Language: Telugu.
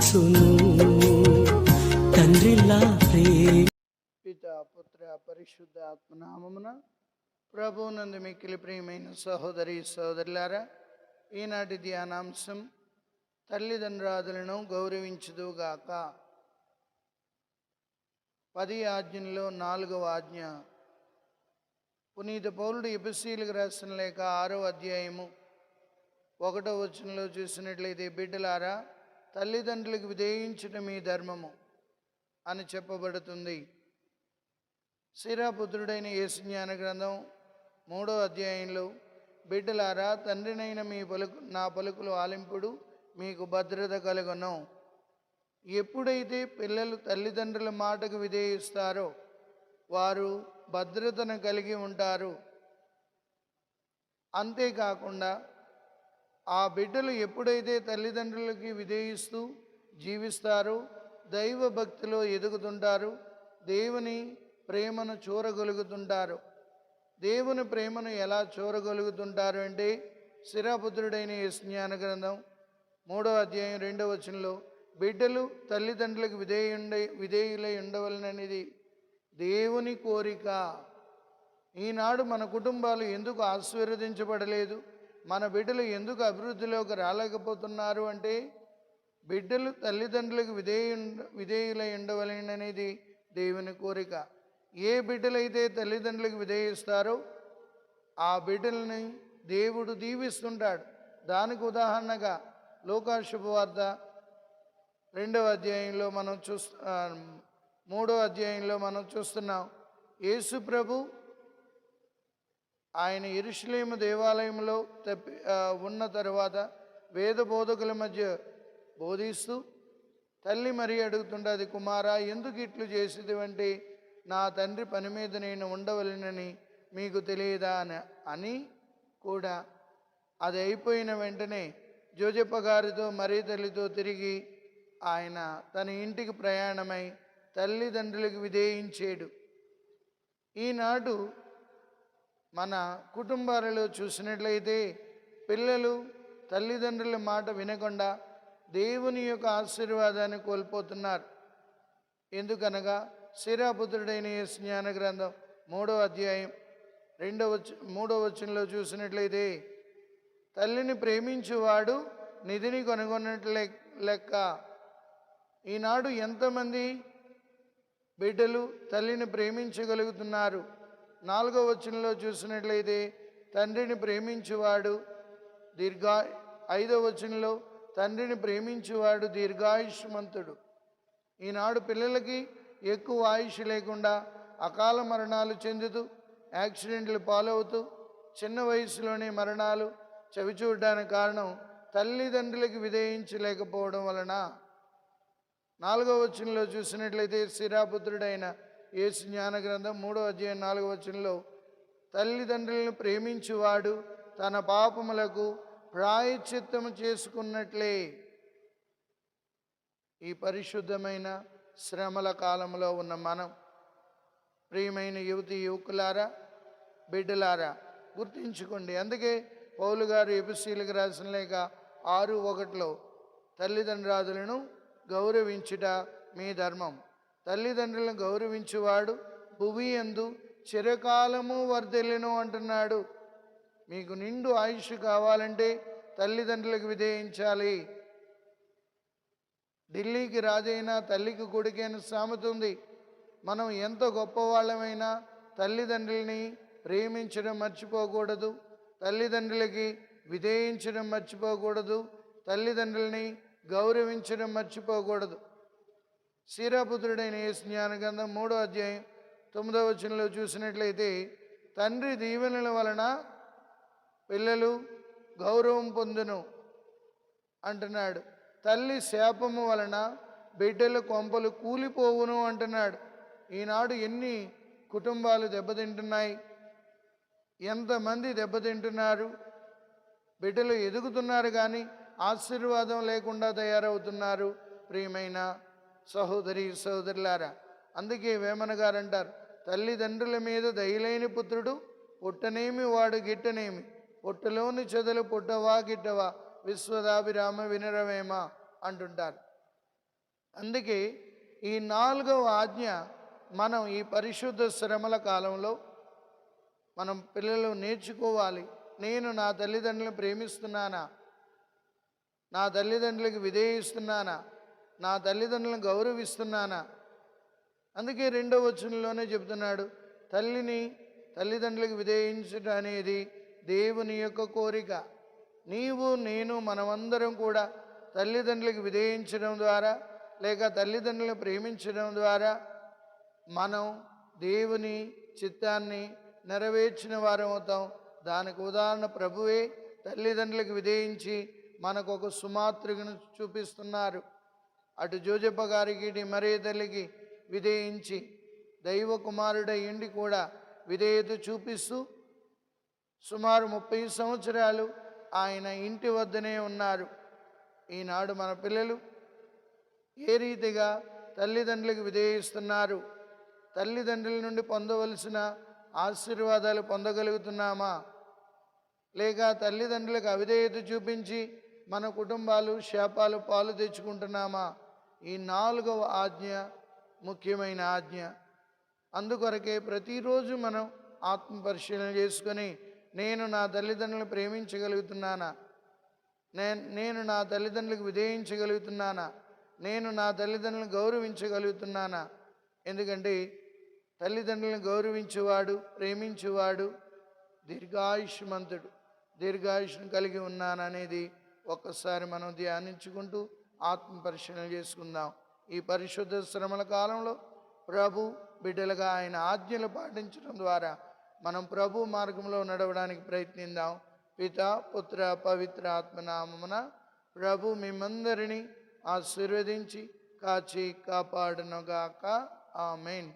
ప్రేమించును తండ్రిలా ప్రే పిత పుత్ర పరిశుద్ధ ఆత్మనామమున ప్రభువునందు మిక్కిలి ప్రియమైన సహోదరి సహోదరులారా ఈనాటి ధ్యానాంశం తల్లిదండ్రులను గౌరవించుదుగాక. పది ఆజ్ఞల్లో నాలుగవ ఆజ్ఞ. పునీత పౌరుడు ఎపిసీలకు రాసిన లేక ఆరో అధ్యాయము. ఒకటో వచనంలో చూసినట్లయితే బిడ్డలారా తల్లిదండ్రులకు విధేయించడం మీ ధర్మము అని చెప్పబడుతుంది. శిరాపుత్రుడైన యేసు జ్ఞాన గ్రంథం మూడో అధ్యాయంలో బిడ్డలారా తండ్రినైన మీ పలుకు నా పలుకులు ఆలింపుడు మీకు భద్రత కలుగును. ఎప్పుడైతే పిల్లలు తల్లిదండ్రుల మాటకు విధేయిస్తారో వారు భద్రతను కలిగి ఉంటారు. అంతేకాకుండా ఆ బిడ్డలు ఎప్పుడైతే తల్లిదండ్రులకి విధేయిస్తూ జీవిస్తారో దైవ భక్తిలో ఎదుగుతుంటారు దేవుని ప్రేమను చూరగలుగుతుంటారు. దేవుని ప్రేమను ఎలా చూరగలుగుతుంటారు అంటే శిరాపుత్రుడైన యజ్ఞాన గ్రంథం మూడో అధ్యాయం రెండవ వచనంలో బిడ్డలు తల్లిదండ్రులకు విధేయుండ విధేయులై ఉండవలననేది దేవుని కోరిక. ఈనాడు మన కుటుంబాలు ఎందుకు ఆశీర్వదించబడలేదు? మన బిడ్డలు ఎందుకు అభివృద్ధిలోకి రాలేకపోతున్నారు అంటే బిడ్డలు తల్లిదండ్రులకు విధేయు విధేయులై ఉండవలననేది దేవుని కోరిక. ఏ బిడ్డలైతే తల్లిదండ్రులకు విధేయిస్తారో ఆ బిడ్డల్ని దేవుడు దీవిస్తుంటాడు. దానికి ఉదాహరణగా లోకాశుభవార్త రెండవ అధ్యాయంలో మనం చూస్తు మూడో అధ్యాయంలో మనం చూస్తున్నాం. యేసు ప్రభు ఆయన ఇరుషులేము దేవాలయంలో తప్పి ఉన్న తర్వాత వేద బోధకుల మధ్య బోధిస్తూ తల్లి మరీ అడుగుతుండది కుమారా ఎందుకు ఇట్లు చేసేది అంటే నా తండ్రి పని మీద నేను ఉండవలనని మీకు తెలియదా అని అని కూడా అది అయిపోయిన వెంటనే జోజప్ప గారితో మరీ తల్లితో తిరిగి ఆయన తన ఇంటికి ప్రయాణమై తల్లిదండ్రులకు విధేయించాడు. ఈనాడు మన కుటుంబాలలో చూసినట్లయితే పిల్లలు తల్లిదండ్రుల మాట వినకుండా దేవుని యొక్క ఆశీర్వాదాన్ని కోల్పోతున్నారు. ఎందుకనగా శిరాపుత్రుడైన స్నాన జ్ఞాన గ్రంథం మూడో అధ్యాయం రెండవ మూడవ మూడో వచనంలో చూసినట్లయితే తల్లిని ప్రేమించువాడు నిధిని కొనుగొన్నట్లే లెక్క. ఈనాడు ఎంతమంది బిడ్డలు తల్లిని ప్రేమించగలుగుతున్నారు? నాలుగో వచనంలో చూసినట్లయితే తండ్రిని ప్రేమించువాడు దీర్ఘా ఐదో వచనంలో తండ్రిని ప్రేమించువాడు దీర్ఘాయుష్మంతుడు. ఈనాడు పిల్లలకి ఎక్కువ ఆయుష్ లేకుండా అకాల మరణాలు చెందుతూ యాక్సిడెంట్లు పాలవుతూ చిన్న వయసులోనే మరణాలు చవిచూడడానికి కారణం తల్లిదండ్రులకు విధేయించలేకపోవడం వలన. నాలుగో వచనంలో చూసినట్లయితే శిరాపుత్రుడైన యేసు జ్ఞాన గ్రంథం మూడో అధ్యాయం నాలుగో వచనంలో తల్లిదండ్రులను ప్రేమించువాడు తన పాపములకు ప్రాయశ్చిత్తము చేసుకున్నట్లే. ఈ పరిశుద్ధమైన శ్రమల కాలంలో ఉన్న మనం ప్రియమైన యువతి యువకులారా బిడ్డలారా గుర్తించుకోండి. అందుకే పౌలు గారు ఎపిసీలకు రాసిన లేక ఆరు ఒకటిలో తల్లిదండ్రాదులను గౌరవించుట మీ ధర్మం తల్లిదండ్రులను గౌరవించువాడు భువి ఎందు చిరకాలము వర్ధిల్లును అంటున్నాడు. మీకు నిండు ఆయుష్ కావాలంటే తల్లిదండ్రులకు విధేయించాలి. ఢిల్లీకి రాజైనా తల్లికి కొడుకైన సామెత ఉంది. మనం ఎంత గొప్పవాళ్ళమైనా తల్లిదండ్రుల్ని ప్రేమించడం మర్చిపోకూడదు తల్లిదండ్రులకి విధేయించడం మర్చిపోకూడదు తల్లిదండ్రుల్ని గౌరవించడం మర్చిపోకూడదు. శ్రీరాపుత్రుడైన యేసు గ్రంథం మూడో అధ్యాయం తొమ్మిదవ వచనంలో చూసినట్లయితే తండ్రి దీవెనల వలన పిల్లలు గౌరవం పొందును అంటున్నాడు. తల్లి శాపము వలన బిడ్డల కొంపలు కూలిపోవును అంటున్నాడు. ఈనాడు ఎన్ని కుటుంబాలు దెబ్బతింటున్నాయి? ఎంతమంది దెబ్బతింటున్నారు? బిడ్డలు ఎదుగుతున్నారు కానీ ఆశీర్వాదం లేకుండా తయారవుతున్నారు. ప్రియమైన సహోదరి సహోదరులారా అందుకే వేమన గారు అంటారు తల్లిదండ్రుల మీద దయలేని పుత్రుడు పుట్టనేమి వాడు గిట్టనేమి? పుట్టలోని చెదలు పుట్టవా గిట్టవా? విశ్వదాభిరామ వినరవేమా అంటుంటారు. అందుకే ఈ నాలుగవ ఆజ్ఞ మనం ఈ పరిశుద్ధ శ్రమల కాలంలో మనం పిల్లలు నేర్చుకోవాలి. నేను నా తల్లిదండ్రులను ప్రేమిస్తున్నానా? నా తల్లిదండ్రులకు విధేయిస్తున్నానా? నా తల్లిదండ్రులను గౌరవిస్తున్నానా? అందుకే రెండో వచనంలోనే చెబుతున్నాడు తల్లిని తల్లిదండ్రులకు విధేయించడం అనేది దేవుని యొక్క కోరిక. నీవు నేను మనమందరం కూడా తల్లిదండ్రులకు విధేయించడం ద్వారా లేక తల్లిదండ్రులను ప్రేమించడం ద్వారా మనం దేవుని చిత్తాన్ని నెరవేర్చిన వారం అవుతాం. దానికి ఉదాహరణ ప్రభువే తల్లిదండ్రులకు విధేయించి మనకు ఒక సుమాతృగను చూపిస్తున్నారు. అటు జోజప్ప గారికి మరే తల్లికి విధేయించి దైవ కుమారుడై ఉండి కూడా విధేయత చూపిస్తూ సుమారు ముప్పై సంవత్సరాలు ఆయన ఇంటి వద్దనే ఉన్నారు. ఈనాడు మన పిల్లలు ఏ రీతిగా తల్లిదండ్రులకు విధేయిస్తున్నారు? తల్లిదండ్రుల నుండి పొందవలసిన ఆశీర్వాదాలు పొందగలుగుతున్నామా? లేక తల్లిదండ్రులకు అవిధేయత చూపించి మన కుటుంబాలు శాపాలు పాలు తెచ్చుకుంటున్నామా? ఈ నాలుగవ ఆజ్ఞ ముఖ్యమైన ఆజ్ఞ. అందుకొరకే ప్రతిరోజు మనం ఆత్మ పరిశీలన చేసుకొని నేను నా తల్లిదండ్రులను ప్రేమించగలుగుతున్నానా? నేను నేను నా తల్లిదండ్రులకు విధేయించగలుగుతున్నానా? నేను నా తల్లిదండ్రులను గౌరవించగలుగుతున్నానా? ఎందుకంటే తల్లిదండ్రులను గౌరవించేవాడు ప్రేమించేవాడు దీర్ఘాయుష్మంతుడు. దీర్ఘాయుష్ను కలిగి ఉన్నాననేది ఒక్కసారి మనం ధ్యానించుకుంటూ ఆత్మ పరిశీలన చేసుకుందాం. ఈ పరిశుద్ధ శ్రమల కాలంలో ప్రభు బిడ్డలుగా ఆయన ఆజ్ఞలు పాటించడం ద్వారా మనం ప్రభు మార్గంలో నడవడానికి ప్రయత్నిద్దాం. పిత పుత్ర పవిత్ర ఆత్మనామమున ప్రభు మిమ్మందరినీ ఆశీర్వదించి కాచి కాపాడునుగాక. ఆమెన్.